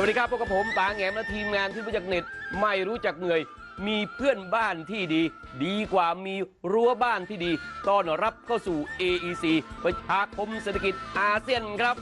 สวัสดีครับพบกับผมปาแงมและทีมงานที่รู้จักเน็ตไม่รู้จักเหนื่อย มีเพื่อนบ้านที่ดี ดีกว่ามีรั้วบ้านที่ดีต้อนรับเข้าสู่ AEC ประชาคมเศรษฐกิจอาเซียนครับ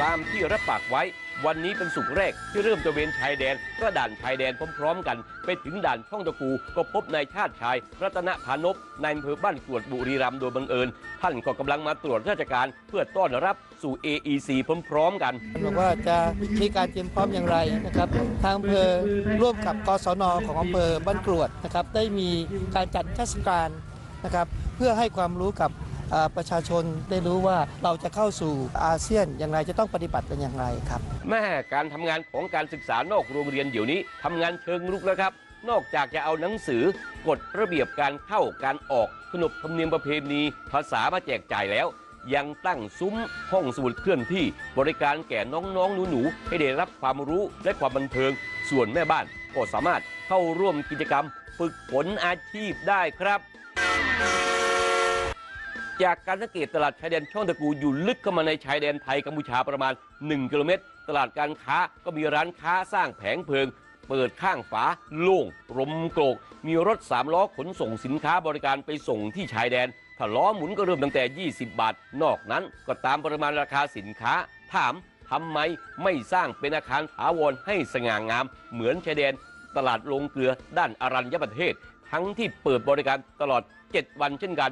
ตามที่รับปากไว้ วันนี้เป็นสุกแรกที่เริ่มตะเวนชายแดนก็ด่านชายแดนพร้อมๆกัน ไปถึงด่านช่องตะกูก็พบนายชาติชาย รัตนพานพนายอำเภอบ้านกรวดบุรีรัมย์โดยบังเอิญ ท่านก็กำลังมาตรวจราชการเพื่อต้อนรับสู่ AEC พร้อมๆกันบอกว่าจะมีการเตรียมพร้อมอย่างไรนะครับทางอำเภอร่วมกับกศนของอำเภอบ้านกรวดนะครับได้มีการจัดเทศกาลนะครับเพื่อให้ความรู้กับ ประชาชนได้รู้ว่าเราจะเข้าสู่อาเซียนอย่างไรจะต้องปฏิบัติเป็นอย่างไรครับแม่การทำงานของการศึกษานอกโรงเรียนเดี๋ยวนี้ทำงานเชิงลุกแล้วครับ นอกจากจะเอาหนังสือกฎระเบียบการเข้าการออกขนบธรรมเนียมประเพณี ภาษามาแจกจ่ายแล้วยังตั้งซุ้มห้องสมุดเคลื่อนที่บริการแก่น้องๆ หนูๆ ให้ได้รับความรู้และความบันเทิง ส่วนแม่บ้านก็สามารถเข้าร่วมกิจกรรม ฝึกฝนอาชีพได้ครับ จากการสังเกตตลาดชายแดนช่องตะกูอยู่ลึกเข้ามาในชายแดนไทยกัมพูชาประมาณ 1 กิโลเมตร ตลาดการค้าก็มีร้านค้าสร้างแผงเพลิง เปิดข้างฝา โล่งรมโกรก มีรถสามล้อขนส่งสินค้าบริการไปส่งที่ชายแดน ถ้าล้อหมุนก็เริ่มตั้งแต่ 20 บาท นอกนั้นก็ตามปริมาณราคาสินค้า ถามทำไมไม่สร้างเป็นอาคารถาวรให้สง่างาม เหมือนชายแดน ตลาดลงเกลือด้านอรัญญประเทศ ทั้งที่เปิดบริการตลอด 7 วันเช่นกัน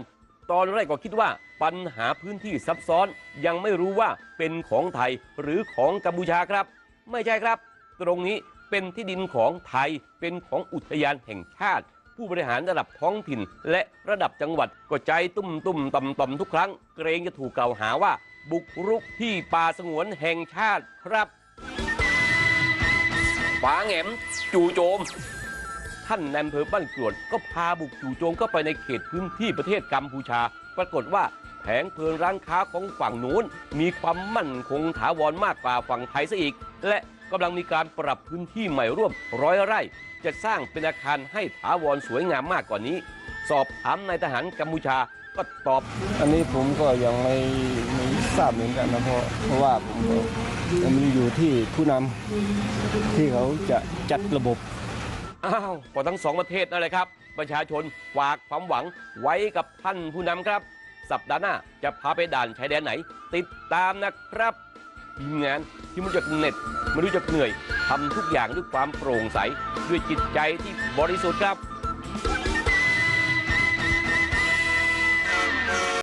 ตอนแรกก็คิดว่าปัญหาพื้นที่ซับซ้อน ยังไม่รู้ว่าเป็นของไทยหรือของกัมพูชาครับ ไม่ใช่ครับ ตรงนี้เป็นที่ดินของไทยเป็นของอุทยานแห่งชาติ ผู้บริหารระดับท้องถิ่น และระดับจังหวัดก็ใจตุ้มตุ้มต่ำต่ำทุกครั้ง เกรงจะถูกกล่าวหาว่า บุกรุกที่ป่าสงวนแห่งชาติครับป๋าแหงมจู่โจม ท่านนายอำเภอบ้านกรวดก็พาบุกจู่โจมเข้าไปในเขตพื้นที่ประเทศกัมพูชา ปรากฏว่าแผงเพลิงร้านค้าของฝั่งนู้น มีความมั่นคงถาวรมากกว่าฝั่งไทยซะอีก และกำลังมีการปรับพื้นที่ใหม่ร่วมร้อยไร่ จะสร้างเป็นอาคารให้ถาวรสวยงามมากกว่านี้ สอบถามนายทหารกัมพูชาก็ตอบ อันนี้ผมก็ยังไม่ไม่ทราบเหมือนกันนะเพราะเพราะว่าผมก็มันอยู่ที่ผู้นำที่เขาจะจัดระบบ อ้าวก็ทั้งสองประเทศนั่นแหละครับ ประชาชนฝากความหวังไว้กับท่านผู้นำครับ สัปดาห์หน้าจะพาไปด่านชายแดนไหน ติดตามนะครับทีมงานที่ไมันจะเหน็ดไม่รู้จะเหนื่อยทำทุกอย่างด้วยความโปร่งใส ด้วยจิตใจที่บริสุทธิ์ครับ